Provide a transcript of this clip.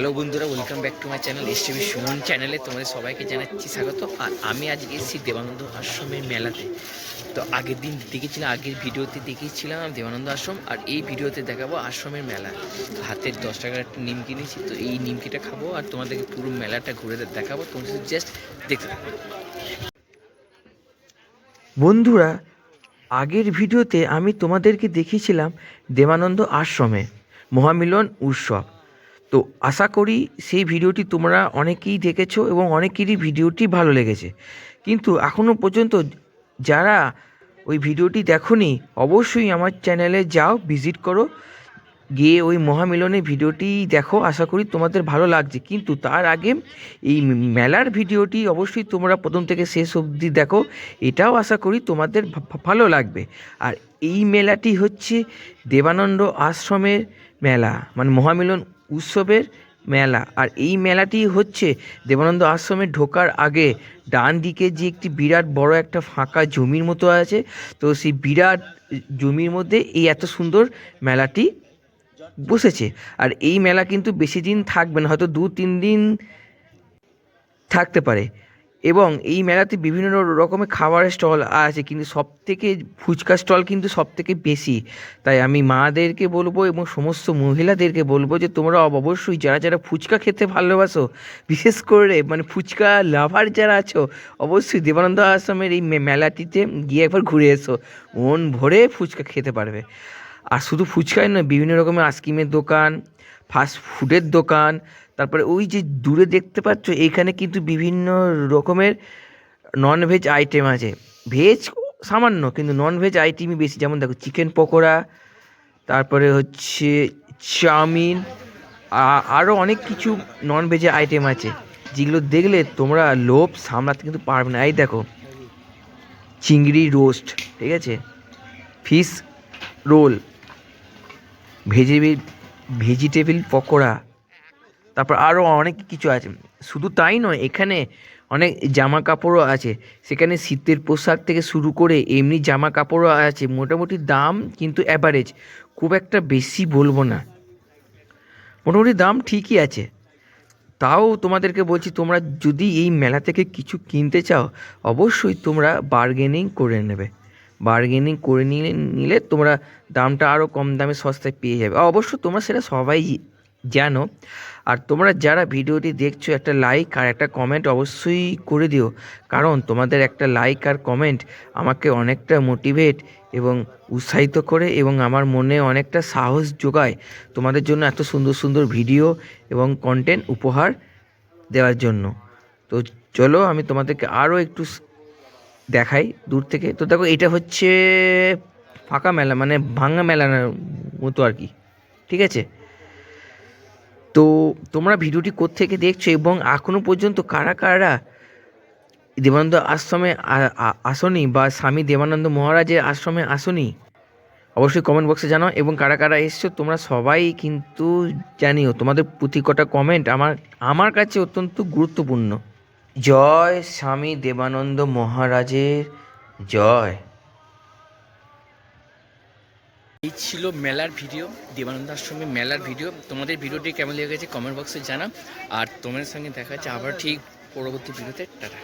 Hello বন্ধুরা welcome back to my channel S TV Suman চ্যানেলে তোমাদের সবাইকে জানাচ্ছি স্বাগত। আর আমি আজকে এসেছি দেবানন্দ আশ্রমের মেলাতে। তো আগের দিন দেখেছিলাম, আগের ভিডিওতে দেখিয়েছিলাম দেবানন্দ আশ্রম, আর এই ভিডিওতে দেখাবো আশ্রমের মেলা। হাতের দশ টাকার একটা নিম কিনেছি তো এই নিমকিটা খাব, আর তোমাদেরকে পুরো মেলাটা ঘুরে দেখাবো। তোমাদের জাস্ট দেখতে বন্ধুরা, আগের ভিডিওতে আমি তোমাদেরকে দেখিয়েছিলাম দেবানন্দ আশ্রমে মহামিলন উৎসব। তো আশা করি সেই ভিডিওটি তোমরা অনেকেই দেখেছ এবং অনেকেরই ভিডিওটি ভালো লেগেছে। কিন্তু এখনও পর্যন্ত যারা ওই ভিডিওটি দেখোনি, অবশ্যই আমার চ্যানেলে যাও, ভিজিট করো, গিয়ে ওই মহামিলনের ভিডিওটি দেখো। আশা করি তোমাদের ভালো লাগছে। কিন্তু তার আগে এই মেলার ভিডিওটি অবশ্যই তোমরা প্রথম থেকে শেষ অবধি দেখো। এটাও আশা করি তোমাদের ভালো লাগবে। আর এই মেলাটি হচ্ছে দেবানন্দ আশ্রমের মেলা মানে মহামিলন উৎসবের মেলা। আর এই মেলাটি হচ্ছে দেবানন্দ আশ্রমে ঢোকার আগে ডান দিকে যে একটি বিরাট বড় একটা ফাঁকা জমির মতো আছে, তো সেই বিরাট জমির মধ্যে এই এত সুন্দর মেলাটি বসেছে। আর এই মেলা কিন্তু বেশি দিন থাকবে না, হয়তো দু তিন দিন থাকতে পারে। এবং এই মেলাতে বিভিন্ন রকমের খাবারের স্টল আছে, কিন্তু সব থেকে ফুচকা স্টল কিন্তু সব থেকে বেশি। তাই আমি মাদেরকে বলব এবং সমস্ত মহিলাদেরকে বলব যে, তোমরা অবশ্যই যারা যারা ফুচকা খেতে ভালোবাসো, বিশেষ করে মানে ফুচকা লাভার যারা আছো, অবশ্যই দেবানন্দ আশ্রমের এই মেলাটিতে গিয়ে একবার ঘুরে এসো। মন ভরে ফুচকা খেতে পারবে। আর শুধু ফুচকাই নয়, বিভিন্ন রকমের আইসক্রিমের দোকান ফাস্ট ফুডের দোকান, তারপরে ওই যে দূরে দেখতে পাচ্ছ, এখানে কিন্তু বিভিন্ন রকমের নন ভেজ আইটেম আছে। ভেজ সামান্য, কিন্তু নন ভেজ আইটেমই বেশি। যেমন দেখো চিকেন পকোড়া, তারপরে হচ্ছে চাউমিন আরও অনেক কিছু নন ভেজের আইটেম আছে। যেগুলো দেখলে তোমরা লোভ সামলাতে কিন্তু পারবে না। এই দেখো, চিংড়ি রোস্ট ঠিক আছে? Fish roll vegetable vegetable, pakora, তারপর আরও অনেক কিছু আছে। শুধু তাই নয়, এখানে অনেক জামা কাপড়ও আছে। সেখানে শীতের পোশাক থেকে শুরু করে এমনি জামা কাপড়ও আছে। মোটামুটি দাম কিন্তু অ্যাভারেজ খুব একটা বেশি বলব না। মোটামুটি দাম ঠিকই আছে। তাও তোমাদেরকে বলছি, তোমরা যদি এই মেলা থেকে কিছু কিনতে চাও, অবশ্যই তোমরা বার্গেনিং করে নেবে। বার্গেনিং করে নিলে নিলে তোমরা দামটা আরও কম দামে সস্তায় পেয়ে যাবে। অবশ্য তোমরা সেটা সবাই জানো। আর তোমরা যারা ভিডিওটি দেখছ, একটা লাইক আর একটা কমেন্ট অবশ্যই করে দিও। কারণ তোমাদের একটা লাইক আর কমেন্ট আমাকে অনেকটা মোটিভেট এবং উৎসাহিত করে এবং আমার মনে অনেকটা সাহস যোগায় তোমাদের জন্য এত সুন্দর সুন্দর ভিডিও এবং কন্টেন্ট উপহার দেওয়ার জন্য। তো চলো আমি তোমাদেরকে আরও একটু দেখাই দূর থেকে। তো দেখো, এটা হচ্ছে ফাঁকা মেলা মানে ভাঙা মেলার মতো আর কি, ঠিক আছে? তো তোমরা ভিডিওটি থেকে দেখছ এবং এখনও পর্যন্ত কারা কারা দেবানন্দ আশ্রমে আসনি বা স্বামী দেবানন্দ মহারাজের আশ্রমে আসনি, অবশ্যই কমেন্ট বক্সে জানাও। এবং কারা কারা এসছো, তোমরা সবাই কিন্তু জানিও। তোমাদের প্রতি কটা কমেন্ট আমার আমার কাছে অত্যন্ত গুরুত্বপূর্ণ। জয় স্বামী দেবানন্দ মহারাজের জয়। এই ছিল মেলার ভিডিও, দেবানন্দ আশ্রমে মেলার ভিডিও। তোমাদের ভিডিওটি কেমন লেগেছে কমেন্ট বক্সে জানা আর তোমাদের সঙ্গে দেখা যাচ্ছে আবার ঠিক পরবর্তী ভিডিওতে। টাটা।